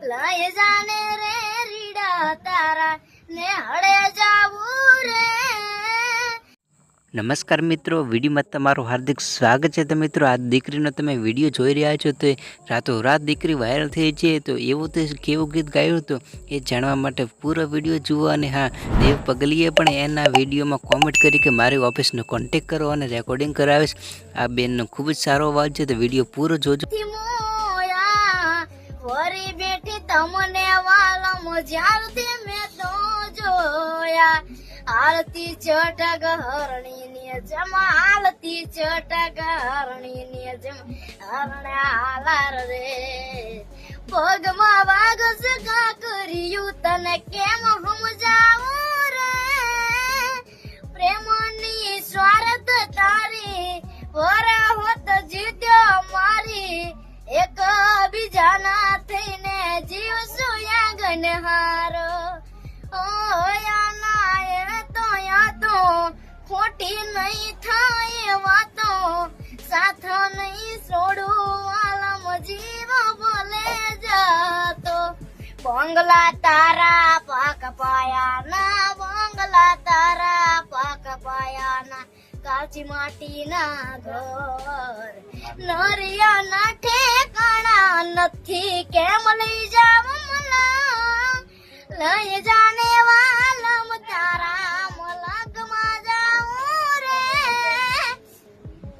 લઈ જાને રે રીડા તારા ને હળે જાવું રે. નમસ્કાર મિત્રો વિડીયોમાં તમારું હાર્દિક સ્વાગત છે. તો મિત્રો આ દીકરીનો તમે વીડિયો જોઈ રહ્યા છો તો રાતો રાત દીકરી વાયરલ થઈ છે. તો એવું તે કેવું ગીત ગાયું હતું એ જાણવા માટે પૂરો વીડિયો જુઓ અને હા દેવ પગલીએ પણ એના વિડીયોમાં કોમેન્ટ કરી કે મારી ઓફિસનો કોન્ટેક કરો અને રેકોર્ડિંગ કરાવીશ. આ બેનનો ખૂબ જ સારો અવાજ છે. તો વીડિયો પૂરો જોજો. તમને વાલમ જ્યારથી મેં તો જોયા. આરતી ચટક હરણી ને જમ આરતી ચટક હરણી ને જમ હરણે હાલાર રે. પગમાં વાગસ કાકરિયું કર્યું તને કેમ યાગન હારો ઓ યાના તો યા તો ખોટી નહીં થાય વાતો. સાથ નહીં છોડું આલમ જીવ બોલે જાતો. બંગલા તારા પાક પાયાના બંગલા તારા પાક પાયાના કાચી માટીના ઘર નરિયા ના જાવ મલા લઈ જાને વાલમ તારા